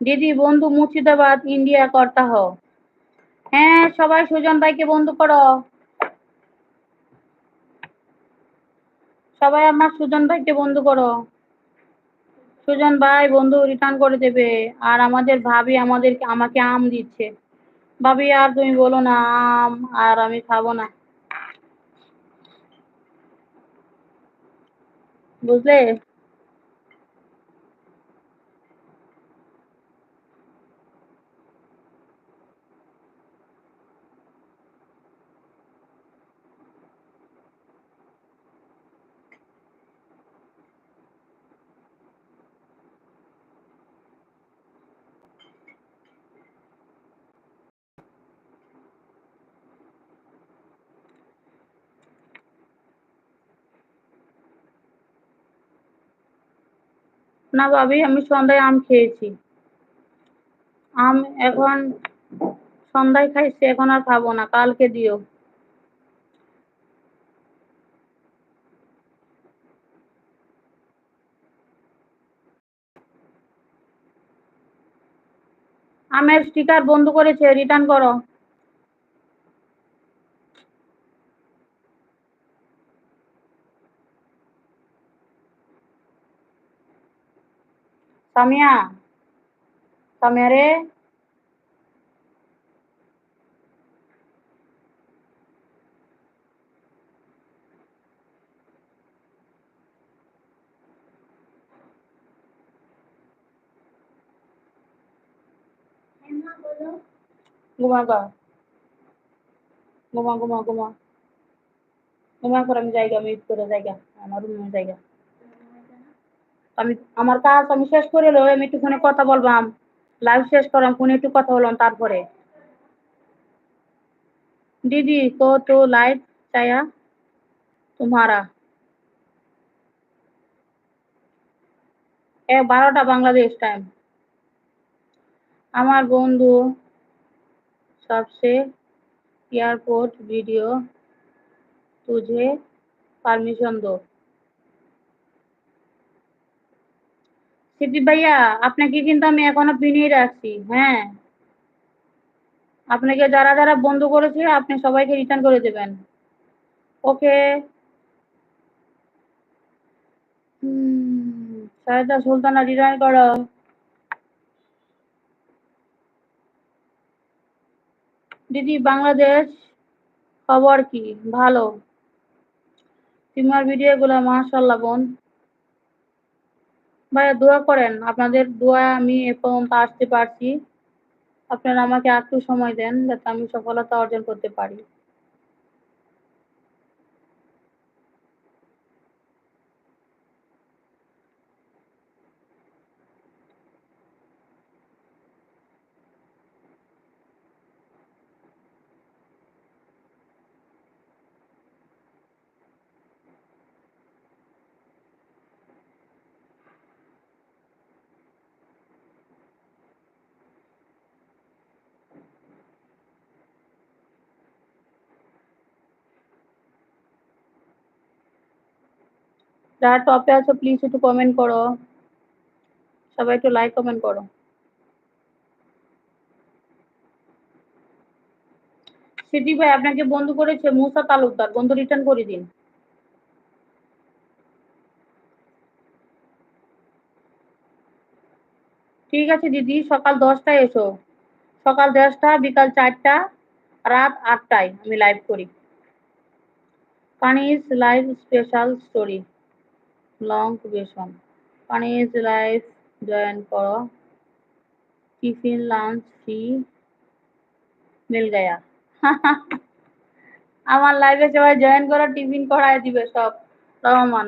দিদি বন্ধু মুর্শিদাবাদ ইন্ডিয়া কর্তা হো হ্যাঁ সবাই সুজন ভাইকে বন্ধু করো। সবাই আমার সুজন ভাইকে বন্ধু করো। সুজন ভাই বন্ধু রিটার্ন করে দেবে। আর আমাদের ভাবি আমাদের আমাকে আম দিচ্ছে। ভাবি, আর তুমি বলো না, আম আর আমি খাব না। বুঝলে? না ভাবি, আমি সন্ধ্যায় আম খেয়েছি। আম এখন সন্ধ্যায় খাইছি, এখন আর খাব না, কালকে দিও। আমের স্টিকার বন্ধ করেছে রিটার্ন করো। সামিয়া সামিয়া রে ঘুমা গা ঘুমা ঘুমা ঘুমা ঘুমা করে আমি জায়গা মিট করে জায়গা আমার রুমের জায়গা আমি, আমার কাজ আমি শেষ করে এলো আমি একটু ফোনে কথা বলবাম। লাইভ শেষ করাম, ফোনে একটু কথা বললাম তারপরে। দিদি কো তো লাইভ চায়া তোমারা। এ, বারোটা বাংলাদেশ টাইম আমার বন্ধু সবচেয়ে এয়ারপোর্ট ভিডিও তুঝে পারমিশন দো। সিদ্দিক ভাইয়া, আপনাকে কিন্তু আমি এখনও পিনিয়ে রাখছি হ্যাঁ। আপনাকে যারা যারা বন্ধ করেছে, আপনি সবাইকে রিটার্ন করে দেবেন। ওকে। সায়দা সুলতানা রিটার্ন করো। দিদি, বাংলাদেশ খবর কি? ভালো। তোমার ভিডিওগুলো মাশাল্লাহ বোন। ভাইয়া দোয়া করেন, আপনাদের দোয়া আমি এ পর্যন্ত আসতে পারছি। আপনারা আমাকে আর একটু সময় দেন যাতে আমি সফলতা অর্জন করতে পারি। যারা টপে আছো প্লিজ একটু কমেন্ট করো। সবাই একটু লাইক কমেন্ট করো। সিটি ভাই, আপনাকে বন্ধু করেছে মুসা তালুকদার। বন্ধু রিটার্ন করে দিন। ঠিক আছে দিদি, সকাল দশটায় এসো। সকাল দশটা, বিকাল চারটা, রাত আটটায় আমি লাইভ করি। পানিস লাইভ স্পেশাল স্টোরি লং বেসন পানির লাইভ জয়েন করো। Tiffin, lunch, free meal Gaya আমার লাইফে সবাই জয়েন করো, টিফিন করায় দিবে সব। রহমান।